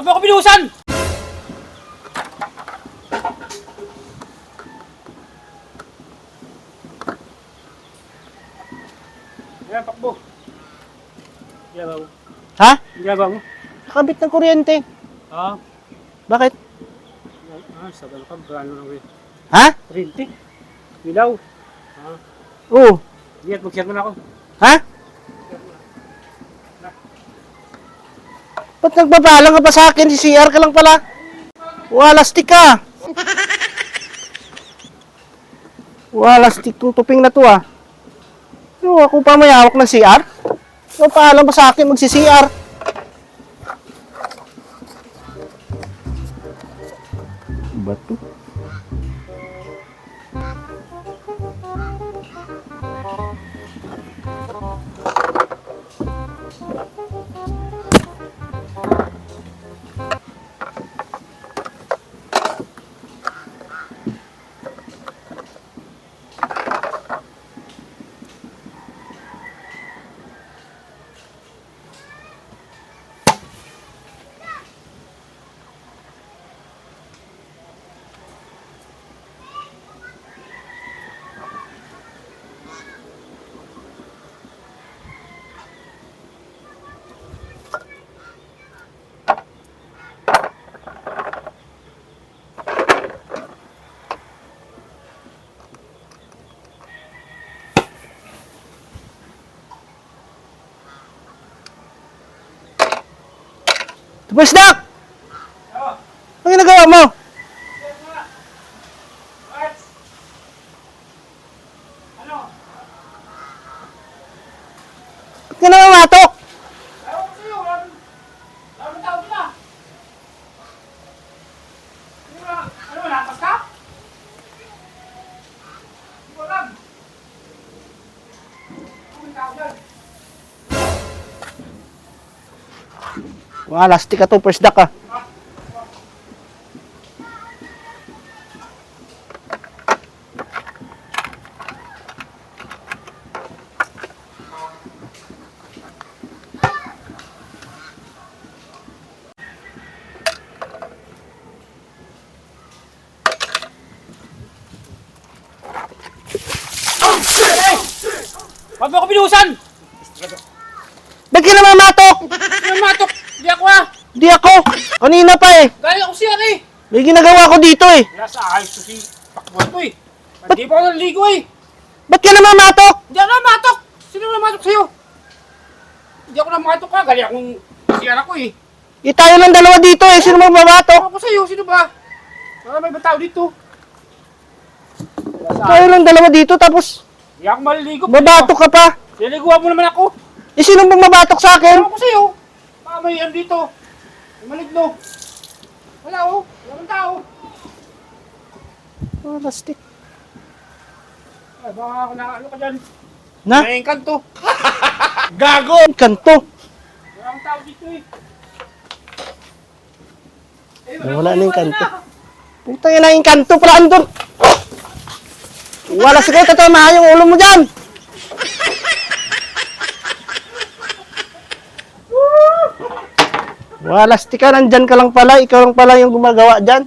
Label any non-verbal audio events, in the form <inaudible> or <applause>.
Huwag mo ako binuhusan! Ayan, pakbo. Ginagawa mo. Ha? Ginagawa mo. Nakabit ng kuryente. Ah, Bakit? ah, sa ka, gano'n lang eh. Ha? Rinti. Ilaw. Oo. hindi at mag-share mo na ako. Ha? Ba't nagbabalang ka pa sa akin? Si CR ka lang pala. Walastik ka. Walastik tong tuping na to ah. Ano, ako pa may hawak ng CR? Ano paalam pa sa akin magsi-CR? Bato. Tapos na! Ano ginagawa mo? Ano? Ba't ka namamatok? Walastik ka to, first duck ah. Huwag mo ako binuhusan! Ba't ka namamatok? Ano matok? Hindi ako ah! Di ako. Kanina pa eh. Galing ako siya eh! May ginagawa ko dito eh. Kaya sa ayos ko si Pakboy ko eh. Hindi pa ako naliligo eh. Ba't ka namamatok? Hindi ako namatok. Sino namatok sa'yo? Hindi ako namatok ka. Galing akong siya ako eh. Eh tayo lang dalawa dito eh. Sino magmamatok? Ako sa'yo. Sino ba? Baka may tao dito. Tayo lang dalawa dito tapos Hindi ako maliligo. mabatok ka pa. Niliguan mo naman ako. Eh sino bang mabatok sa akin? Ewan ko sa'yo. Baka may yan dito. Maligno. Wala oh. Wala akong tao. Walastik. Ay, baka ako na ano ka dyan. Na? May kanto. <laughs> Gago! Kanto. Wala akong tao dito eh. Eh, Wala na yung kanto. Putang ina yung kanto pala andun. Wala sige, tatama yung ulo mo dyan. Walastik ka, nandyan ka lang pala. Ikaw lang pala yung gumagawa dyan.